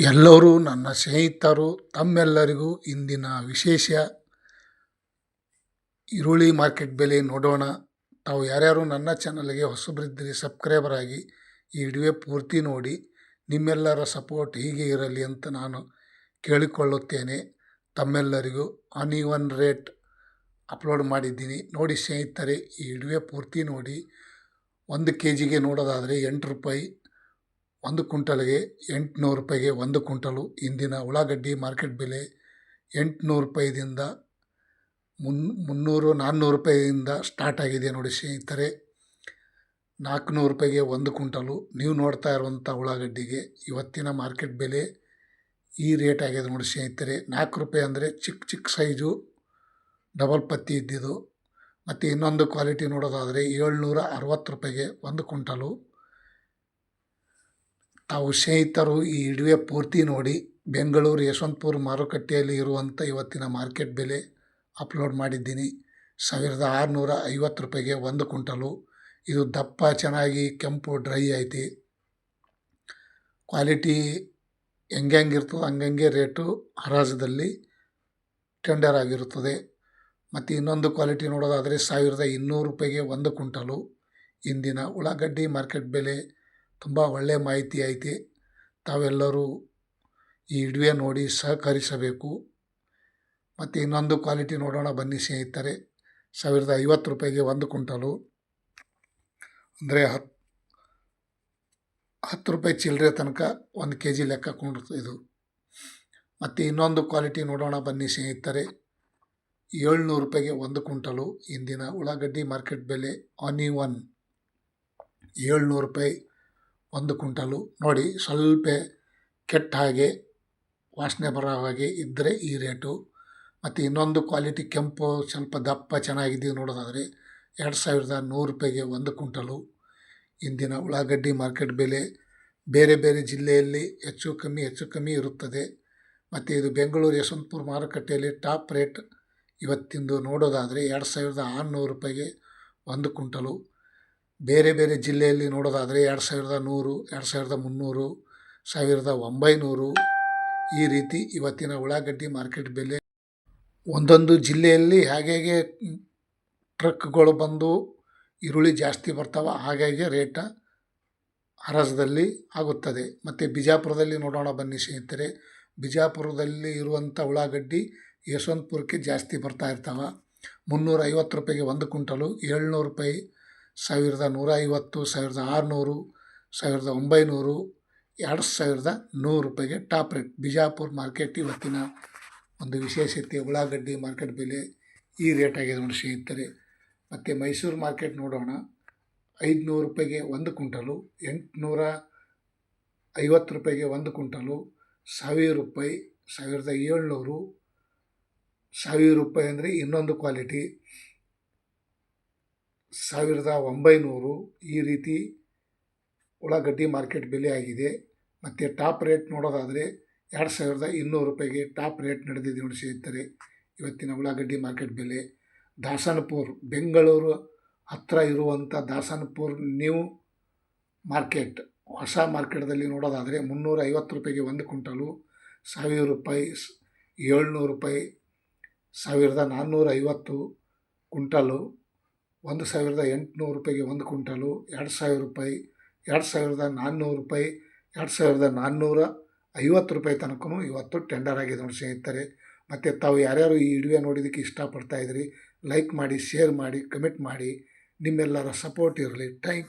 ಎಲ್ಲರೂ ನನ್ನ ಸ್ನೇಹಿತರು, ತಮ್ಮೆಲ್ಲರಿಗೂ ಇಂದಿನ ವಿಶೇಷ ಈರುಳ್ಳಿ ಮಾರ್ಕೆಟ್ ಬೆಲೆ ನೋಡೋಣ. ತಾವು ಯಾರ್ಯಾರು ನನ್ನ ಚಾನಲ್ಗೆ ಹೊಸಬರಿದ್ದರೆ, ಸಬ್ಸ್ಕ್ರೈಬರ್ ಆಗಿ ಈ ವಿಡಿಯೋ ಪೂರ್ತಿ ನೋಡಿ. ನಿಮ್ಮೆಲ್ಲರ ಸಪೋರ್ಟ್ ಹೀಗೆ ಇರಲಿ ಅಂತ ನಾನು ಕೇಳಿಕೊಳ್ಳುತ್ತೇನೆ. ತಮ್ಮೆಲ್ಲರಿಗೂ ಅನ್ಇವನ್ ರೇಟ್ ಅಪ್ಲೋಡ್ ಮಾಡಿದ್ದೀನಿ. ನೋಡಿ ಸ್ನೇಹಿತರೆ, ಈ ವಿಡಿಯೋ ಪೂರ್ತಿ ನೋಡಿ. ಒಂದು ಕೆ ಜಿಗೆ ನೋಡೋದಾದರೆ ಎಂಟು ರೂಪಾಯಿ. ಒಂದು ಕ್ವಿಂಟಲ್ಗೆ ಎಂಟುನೂರು ರೂಪಾಯಿಗೆ ಒಂದು ಕ್ವಿಂಟಲು. ಇಂದಿನ ಉಳ್ಳಾಗಡ್ಡಿ ಮಾರ್ಕೆಟ್ ಬೆಲೆ ಎಂಟುನೂರು ರೂಪಾಯಿದಿಂದ ಮುನ್, ಮುನ್ನೂರು, ನಾನ್ನೂರು ರೂಪಾಯಿಯಿಂದ ಸ್ಟಾರ್ಟ್ ಆಗಿದೆ ನೋಡಿ ಸ್ನೇಹಿತರೆ. ನಾಲ್ಕುನೂರು ರೂಪಾಯಿಗೆ ಒಂದು ಕ್ವಿಂಟಲು. ನೀವು ನೋಡ್ತಾ ಇರುವಂಥ ಉಳ್ಳಾಗಡ್ಡಿಗೆ ಇವತ್ತಿನ ಮಾರ್ಕೆಟ್ ಬೆಲೆ ಈ ರೇಟ್ ಆಗಿದೆ ನೋಡಿ ಸ್ನೇಹಿತರೆ. ನಾಲ್ಕು ರೂಪಾಯಿ ಅಂದರೆ ಚಿಕ್ಕ ಚಿಕ್ಕ ಸೈಜು ಡಬಲ್ ಪತ್ತಿ ಇದ್ದಿದ್ದು. ಮತ್ತು ಇನ್ನೊಂದು ಕ್ವಾಲಿಟಿ ನೋಡೋದಾದರೆ ಏಳ್ನೂರ ಅರವತ್ತು ರೂಪಾಯಿಗೆ ಒಂದು ಕ್ವಿಂಟಲು. ತಾವು ಸ್ನೇಹಿತರು ಈ ಇಡುವೆ ಪೂರ್ತಿ ನೋಡಿ ಬೆಂಗಳೂರು ಯಶವಂತಪುರ ಮಾರುಕಟ್ಟೆಯಲ್ಲಿ ಇರುವಂಥ ಇವತ್ತಿನ ಮಾರ್ಕೆಟ್ ಬೆಲೆ ಅಪ್ಲೋಡ್ ಮಾಡಿದ್ದೀನಿ. ಸಾವಿರದ ಆರುನೂರ ಐವತ್ತು ರೂಪಾಯಿಗೆ ಒಂದು ಕುಂಟಲು ಇದು ದಪ್ಪ, ಚೆನ್ನಾಗಿ ಕೆಂಪು, ಡ್ರೈ ಐತಿ. ಕ್ವಾಲಿಟಿ ಹೆಂಗೆ ಹೆಂಗಿರ್ತದೆ ಹಂಗಂಗೆ ರೇಟು ಹರಾಜದಲ್ಲಿ ಟೆಂಡರ್ ಆಗಿರುತ್ತದೆ. ಮತ್ತು ಇನ್ನೊಂದು ಕ್ವಾಲಿಟಿ ನೋಡೋದಾದರೆ ಸಾವಿರದ ಇನ್ನೂರು ರೂಪಾಯಿಗೆ ಒಂದು ಕುಂಟಲು ಇಂದಿನ ಉಳ್ಳಾಗಡ್ಡಿ ಮಾರ್ಕೆಟ್ ಬೆಲೆ ತುಂಬ ಒಳ್ಳೆಯ ಮಾಹಿತಿ ಐತಿ. ತಾವೆಲ್ಲರೂ ಈ ವಿಡಿಯೋ ನೋಡಿ ಸಹಕರಿಸಬೇಕು. ಮತ್ತು ಇನ್ನೊಂದು ಕ್ವಾಲಿಟಿ ನೋಡೋಣ ಬನ್ನಿ ಸ್ನೇಹಿತರೆ. ಸಾವಿರದ ಐವತ್ತು ರೂಪಾಯಿಗೆ ಒಂದು ಕುಂಟಲು ಅಂದರೆ ಹತ್ತು ಹತ್ತು ರೂಪಾಯಿ ಚಿಲ್ಲರೆ ತನಕ ಒಂದು ಕೆ ಜಿ ಲೆಕ್ಕ ಕೊಂಡು ಇದು. ಮತ್ತು ಇನ್ನೊಂದು ಕ್ವಾಲಿಟಿ ನೋಡೋಣ ಬನ್ನಿ ಸ್ನೇಹಿತರೆ. ಏಳ್ನೂರು ರೂಪಾಯಿಗೆ ಒಂದು ಕುಂಟಲು ಇಂದಿನ ಉಳ್ಳಾಗಡ್ಡಿ ಮಾರ್ಕೆಟ್ ಬೆಲೆ ಆನಿ ಒನ್. ಏಳ್ನೂರು ರೂಪಾಯಿ. ಒಂದು ಕುಂಟಲು ನೋಡಿ, ಸ್ವಲ್ಪ ಕೆಟ್ಟ ಹಾಗೆ ವಾಸನೆ ಬರೋ ಹಾಗೆ ಇದ್ದರೆ ಈ ರೇಟು. ಮತ್ತು ಇನ್ನೊಂದು ಕ್ವಾಲಿಟಿ ಕೆಂಪು, ಸ್ವಲ್ಪ ದಪ್ಪ ಚೆನ್ನಾಗಿದ್ದೀವಿ ನೋಡೋದಾದರೆ ಎರಡು ಸಾವಿರದ ನೂರು ರೂಪಾಯಿಗೆ ಒಂದು ಕುಂಟಲು ಇಂದಿನ ಉಳ್ಳಾಗಡ್ಡಿ ಮಾರ್ಕೆಟ್ ಬೆಲೆ ಬೇರೆ ಬೇರೆ ಜಿಲ್ಲೆಯಲ್ಲಿ ಹೆಚ್ಚು ಕಮ್ಮಿ ಹೆಚ್ಚು ಕಮ್ಮಿ ಇರುತ್ತದೆ. ಮತ್ತು ಇದು ಬೆಂಗಳೂರು ಯಶವಂತಪುರ ಮಾರುಕಟ್ಟೆಯಲ್ಲಿ ಟಾಪ್ ರೇಟ್ ಇವತ್ತಿಂದು ನೋಡೋದಾದರೆ ಎರಡು ಸಾವಿರದ ಆರುನೂರು ರೂಪಾಯಿಗೆ ಒಂದು ಕ್ವಿಂಟಲು. ಬೇರೆ ಬೇರೆ ಜಿಲ್ಲೆಯಲ್ಲಿ ನೋಡೋದಾದರೆ ಎರಡು ಸಾವಿರದ ನೂರು, ಎರಡು ಸಾವಿರದ ಮುನ್ನೂರು, ಸಾವಿರದ ಒಂಬೈನೂರು ಈ ರೀತಿ ಇವತ್ತಿನ ಉಳ್ಳಾಗಡ್ಡಿ ಮಾರ್ಕೆಟ್ ಬೆಲೆ ಒಂದೊಂದು ಜಿಲ್ಲೆಯಲ್ಲಿ ಹಾಗೆ ಟ್ರಕ್ಗಳು ಬಂದು ಈರುಳ್ಳಿ ಜಾಸ್ತಿ ಬರ್ತಾವೆ ಹಾಗಾಗಿ ರೇಟ ಹರಸದಲ್ಲಿ ಆಗುತ್ತದೆ. ಮತ್ತು ಬಿಜಾಪುರದಲ್ಲಿ ನೋಡೋಣ ಬನ್ನಿ ಸ್ನೇಹಿತರೆ. ಬಿಜಾಪುರದಲ್ಲಿ ಇರುವಂಥ ಉಳ್ಳಾಗಡ್ಡಿ ಯಶವಂತಪುರಕ್ಕೆ ಜಾಸ್ತಿ ಬರ್ತಾ ಇರ್ತಾವೆ. ಮುನ್ನೂರ ಐವತ್ತು ರೂಪಾಯಿಗೆ ಒಂದು ಕ್ವಿಂಟಲು, ಏಳ್ನೂರು ರೂಪಾಯಿ ಸಾವಿರದ ನೂರ ಐವತ್ತು ಸಾವಿರದ ಆರುನೂರು, ಸಾವಿರದ ಒಂಬೈನೂರು, ಎರಡು ಸಾವಿರದ ನೂರು ರೂಪಾಯಿಗೆ ಟಾಪ್ ರೇಟ್. ಬಿಜಾಪುರ ಮಾರ್ಕೆಟ್ ಇವತ್ತಿನ ಒಂದು ವಿಶೇಷತೆ, ಉಳ್ಳಾಗಡ್ಡಿ ಮಾರ್ಕೆಟ್ ಬೆಲೆ ಈ ರೇಟ್ ಆಗಿದೆ ನೋಡಿ ಸ್ನೇಹಿತರೆ. ಮತ್ತು ಮೈಸೂರು ಮಾರ್ಕೆಟ್ ನೋಡೋಣ. ಐದುನೂರು ರೂಪಾಯಿಗೆ ಒಂದು ಕುಂಟಲು ಎಂಟುನೂರ ಐವತ್ತು ರೂಪಾಯಿಗೆ ಒಂದು ಕುಂಟಲು ಸಾವಿರ ರೂಪಾಯಿ, ಸಾವಿರದ ಏಳ್ನೂರು, ಸಾವಿರ ರೂಪಾಯಿ ಅಂದರೆ ಇನ್ನೊಂದು ಕ್ವಾಲಿಟಿ. ಸಾವಿರದ ಒಂಬೈನೂರು ಈ ರೀತಿ ಉಳ್ಳಾಗಡ್ಡಿ ಮಾರ್ಕೆಟ್ ಬೆಲೆ ಆಗಿದೆ. ಮತ್ತು ಟಾಪ್ ರೇಟ್ ನೋಡೋದಾದರೆ ಎರಡು ಸಾವಿರದ ಇನ್ನೂರು ರೂಪಾಯಿಗೆ ಟಾಪ್ ರೇಟ್ ನಡೆದಿದೆ ನೋಡಿ ಸ್ನೇಹಿತರೆ. ಇವತ್ತಿನ ಉಳ್ಳಾಗಡ್ಡಿ ಮಾರ್ಕೆಟ್ ಬೆಲೆ. ದಾಸನಪುರ್, ಬೆಂಗಳೂರು ಹತ್ತಿರ ಇರುವಂಥ ದಾಸನಪುರ್ ನ್ಯೂ ಮಾರ್ಕೆಟ್. ಹೊಸ ಮಾರ್ಕೆಟ್ದಲ್ಲಿ ನೋಡೋದಾದರೆ ಮುನ್ನೂರ ಐವತ್ತು ರೂಪಾಯಿಗೆ ಒಂದು ಕ್ವಿಂಟಲು, ಸಾವಿರ ರೂಪಾಯಿ, ಏಳ್ನೂರು ರೂಪಾಯಿ, ಸಾವಿರದ ನಾನ್ನೂರ ಐವತ್ತು ಕುಂಟಲು ಒಂದು ಸಾವಿರದ ಎಂಟುನೂರು ರೂಪಾಯಿಗೆ ಒಂದು ಕ್ವಿಂಟಾಲು, ಎರಡು ಸಾವಿರ ರೂಪಾಯಿ, ಎರಡು ಸಾವಿರದ ನಾನ್ನೂರು ರೂಪಾಯಿ, ಎರಡು ಸಾವಿರದ ನಾನ್ನೂರ ಐವತ್ತು ರೂಪಾಯಿ ತನಕನೂ ಇವತ್ತು ಟೆಂಡರ್ ಆಗಿದೆ ನೋಡಿ ಸ್ನೇಹಿತರೆ. ಮತ್ತು ತಾವು ಯಾರ್ಯಾರು ಈ ವಿಡಿಯೋ ಇಷ್ಟಪಡ್ತಾ ಇದ್ರಿ ಲೈಕ್ ಮಾಡಿ ಶೇರ್ ಮಾಡಿ ಕಮೆಂಟ್ ಮಾಡಿ, ನಿಮ್ಮೆಲ್ಲರ ಸಪೋರ್ಟ್ ಇರಲಿ. ಥ್ಯಾಂಕ್